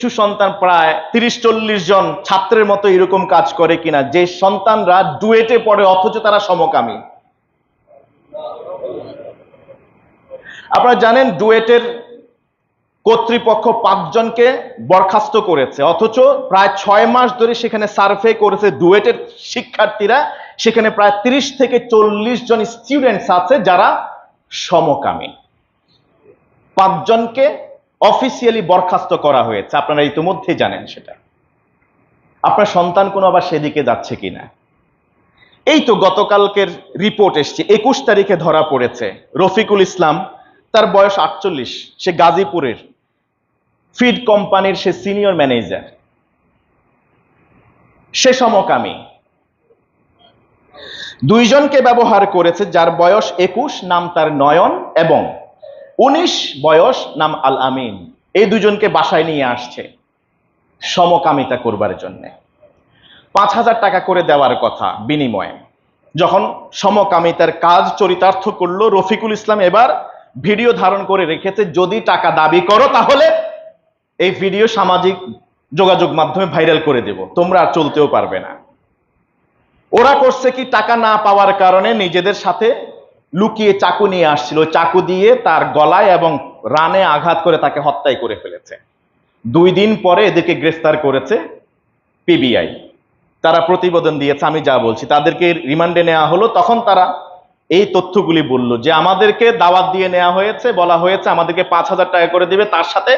শিশু সন্তান প্রায় তিরিশ চল্লিশ জন ছাত্রের মতো এরকম কাজ করে কিনা, যে সন্তানরা ডুয়েটে পড়ে, অথচ তারা সমকামী। আপনারা জানেন ডুয়েটের কর্তৃপক্ষ পাঁচজনকে বরখাস্ত করেছে, অথচ প্রায় ছয় মাস ধরে সেখানে সার্ভে করেছে ডুয়েটের শিক্ষার্থীরা, সেখানে প্রায় তিরিশ থেকে চল্লিশ জন স্টুডেন্টস আছে যারা সমকামী। পাঁচজনকে অফিসিয়ালি বরখাস্ত করা হয়েছে। আপনারা ইতিমধ্যে জানেন সেটা। আপনার সন্তান কোনো আবার সেদিকে যাচ্ছে কিনা? এই তো গতকালকের রিপোর্ট এসছে। একুশ তারিখে ধরা পড়েছে। রফিকুল ইসলাম, তার বয়স আটচল্লিশ। সে গাজীপুরের। ফিড কোম্পানির সে সিনিয়র ম্যানেজার সে সমকামী। দুইজনকে ব্যবহার করেছে, যার বয়স একুশ, নাম তার নয়ন এবং উনিশ বয়স নাম আল আমিন এই দুজনকে বাসায় নিয়ে আসছে সমকামিতা করবার জন্য। পাঁচ হাজার টাকা করে দেওয়ার কথা বিনিময়ে। যখন সমকামিতার কাজ চরিতার্থ করল, রফিকুল ইসলাম এবার ভিডিও ধারণ করে রেখেছে, যদি টাকা দাবি করো তাহলে এই ভিডিও সামাজিক যোগাযোগ মাধ্যমে ভাইরাল করে দেব। তোমরা আর চলতেও পারবে না। ওরা করছে কি, টাকা না পাওয়ার কারণে নিজেদের সাথে লুকিয়ে চাকু নিয়ে আসছিল। চাকু দিয়ে তার গলায় এবং রানে আঘাত করে তাকে হত্যাই করে ফেলেছে। দুই দিন পরে এদেরকে গ্রেফতার করেছে পিবিআই। তারা প্রতিবেদন দিয়েছে, আমি যা বলছি। তাদেরকে রিমান্ডে নেওয়া হলো। তখন তারা এই তথ্যগুলি বলল যে, আমাদেরকে দাওয়াত দিয়ে নেওয়া হয়েছে, বলা হয়েছে আমাদেরকে পাঁচ হাজার টাকা করে দিবে, তার সাথে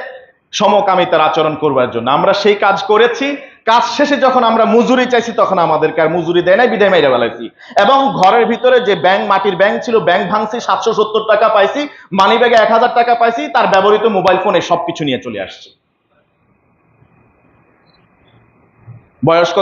সমকামিতার আচরণ করবার জন্য। আমরা সেই কাজ করেছি কাজ শেষে যখন আমরা মজুরি চাইছি, তখন আমাদেরকে আর মজুরি দেয় নাই, বিদায় মেরে বেলাইছি এবং ঘরের ভিতরে যে ব্যাংক, মাটির ব্যাংক ছিল, ব্যাংক ভাঙছি, সাতশো সত্তর টাকা পাইছি মানি ব্যাগে এক হাজার টাকা পাইছি, তার ব্যবহৃত মোবাইল ফোনে সবকিছু নিয়ে চলে আসছে। বয়স্ক